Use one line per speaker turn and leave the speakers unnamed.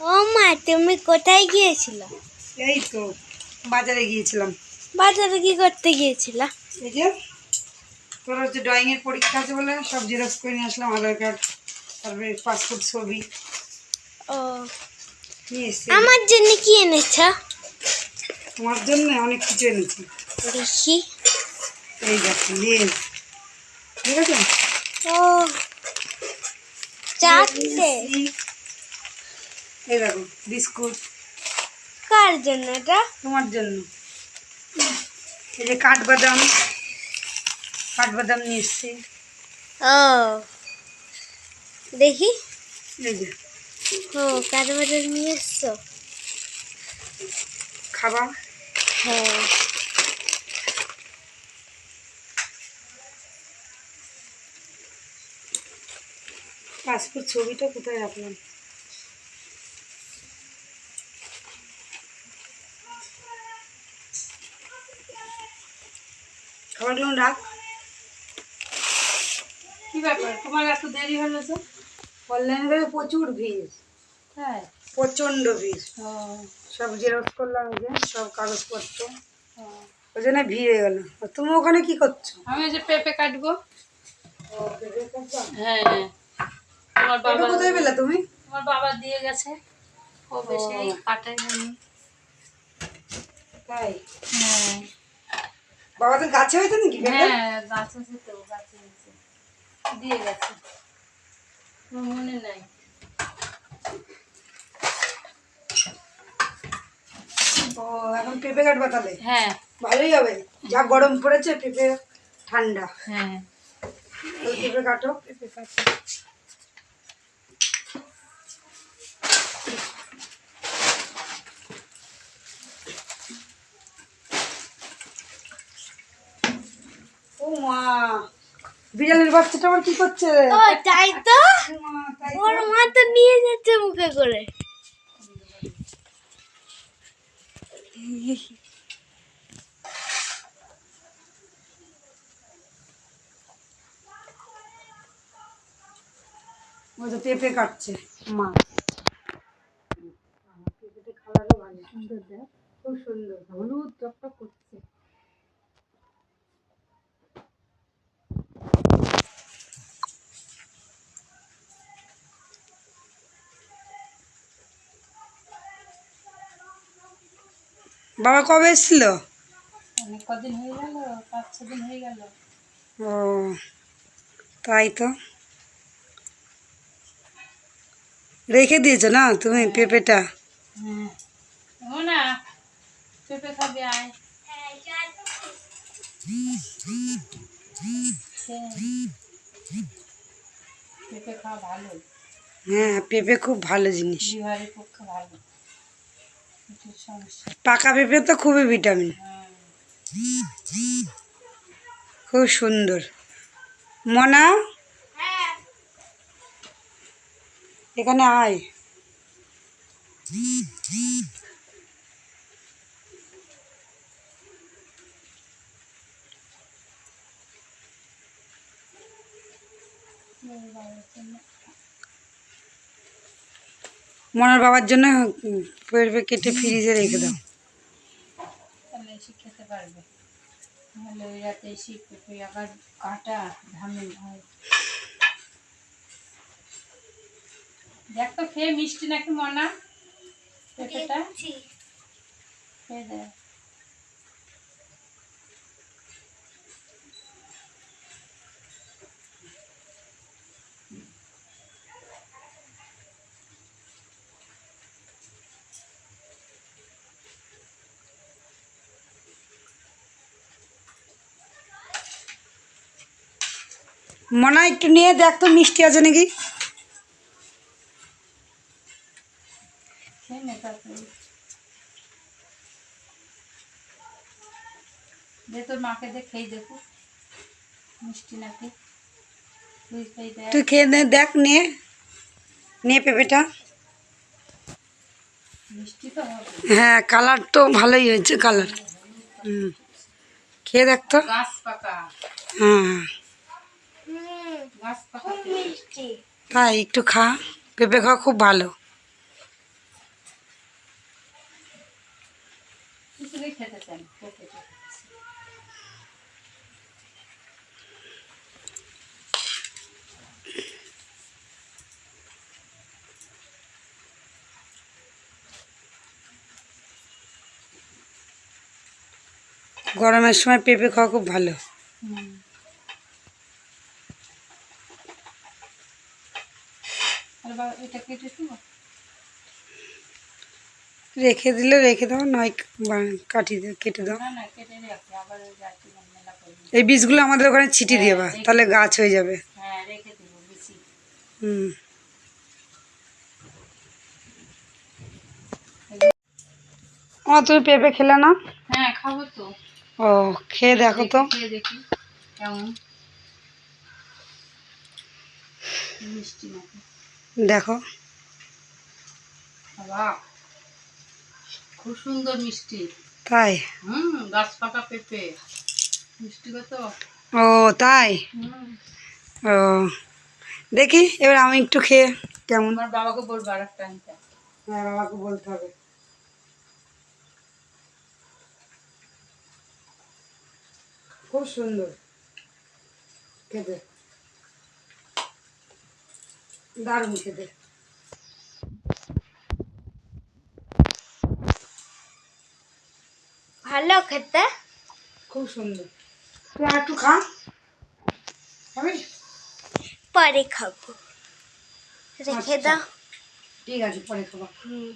ও মা তুমি কোথায় গিয়েছিল?
এই তো বাজারে গিয়েছিলাম।
বাজারে কি করতে গিয়েছিল?
এই যে তোর হচ্ছে ড্রয়িংয়ের পরীক্ষা আছে বলে সব জেরক্স করে নিয়ে আসলাম আধার কার্ড তারপরে পাসপোর্ট ছবি।
ও।
নিয়ে এসছি।
আমার জন্য কি এনেছ?
তোমার জন্য অনেক কিছু এনেছি।
দেখি।
এই দেখো লেজ ঠিক আছে?
ও চারটে
এই দেখো বিস্কুট।
কার জন্য এটা?
তোমার জন্য। এই যে কাঠবাদাম কাঠবাদাম নিয়ে এসছি।
ও দেখি।
এই যে
ও কারবারে নিয়ে এসছো?
খাবার
হ্যাঁ।
পাসপোর্ট ছবিটা কোথায় রাখলাম? খাবারগুলো রাখ।
কি ব্যাপার? তোমার এত দেরি হলো যে
অনলাইনে প্রচুর ভিড়।
হ্যাঁ।
প্রচণ্ড ভিড়। সব জেরক্স করলাম এই যে সব কাগজপত্র। ওই জন্য ভিড় হয়ে গেল। তুমি ওখানে কি করছ?
আমি ওই যে পেঁপে কাটবো। হ্যাঁ। তোমার বাবা
কোথায় পেলে তুমি?
তোমার বাবা দিয়ে গেছে। ও বেশি। কাটে
তাই?
হ্যাঁ।
বাবাদের গাছে হয়েছে নাকি?
হ্যাঁ গাছ আছে তো গাছে আছে দিয়ে গেছে। মনে নাই।
ও এখন পেঁপে কাটবা তাহলে?
হ্যাঁ।
ভালোই হবে। যা গরম পড়েছে পেঁপে ঠান্ডা।
হ্যাঁ।
পেঁপে কাটো।
পেঁপে কাটে।
মা বিড়ালের বাচ্চাটা আবার কি করছে?
ও তাই তো। ওর মা তো নিয়ে যাচ্ছে মুখে করে।
ও তো পেঁপে কাটছে মা। পেঁপেটা কালারও ভালো
সুন্দর দেখ
খুব সুন্দর
হলুদ টকটক করছে।
বাবা কবে এসেছিল?
কদিন হয়ে গেল পাঁচ ছ দিন হয়ে গেল।
ও তাই তো। রেখে দিয়েছ না তুমি পেঁপেটা?
হ্যাঁ। না। পেঁপে খাবে আয়। হ্যাঁ। পেঁপে খাওয়া ভালো।
হ্যাঁ পেঁপে খুব ভালো জিনিস।
পক্ষে ভালো।
পাকা পেঁপে তো খুবই ভিটামিন। খুব সুন্দর। মনা? এখানে আয়। মনার বাবার জন্য কেটে ফ্রিজে রেখে দাও।
তাহলে এসে খেতে পারবে। ওই রাতে এসে পেঁপে আবার কাটা ঝামেল দেখ তো খেয়ে মিষ্টি নাকি মনা? পেঁপেটা? খেয়ে দেয়
মনা একটু নিয়ে দেখ তো মিষ্টি আছে নাকি?
খেয়ে দে তোর মাকে দে খেয়ে দেখো। মিষ্টি নাকি? তুই খেয়ে দেখ
নে। দেখ নিয়ে নিয়ে পেঁপেটা হ্যাঁ কালার তো ভালোই হয়েছে কালার। হুম। খেয়ে দেখ তো। হ্যাঁ। তাই একটু খা পেঁপে খাওয়া খুব ভালো। গরমের সময় পেঁপে খাওয়া খুব ভালো।
এটা কেটে দেবো
রেখে দিলে রেখে দাও নয় কাটি কেটে দাও। এই বীজগুলো আমাদের ওখানে ছিটি দিয়ে বা তাহলে গাছ হয়ে যাবে।
হ্যাঁ
হুম। ও তুমি পেঁপে খেলে না?
হ্যাঁ খাব তো।
ও খেয়ে দেখো তো।
দেখি কেমন? মিষ্টি
দেখো।
বাবা খুব সুন্দর মিষ্টি।
তাই?
হুম গাছ পাকা পেঁপে। মিষ্টি কত
ও তাই? ও দেখি এবার আমি একটু খেয়ে কেমন।
আমার বাবাকে বলব আর একটা আনতে।
হ্যাঁ বাবাকে বলতে হবে। খুব সুন্দর খেতে। দারুণ খেতে।
ভালো খেতে?
খুব সুন্দর। তুই আর একটু খা। আমি?
পরে খাব। রেখে
আচ্ছা।
দাও।
ঠিক আছে পরে খাব।
হুম।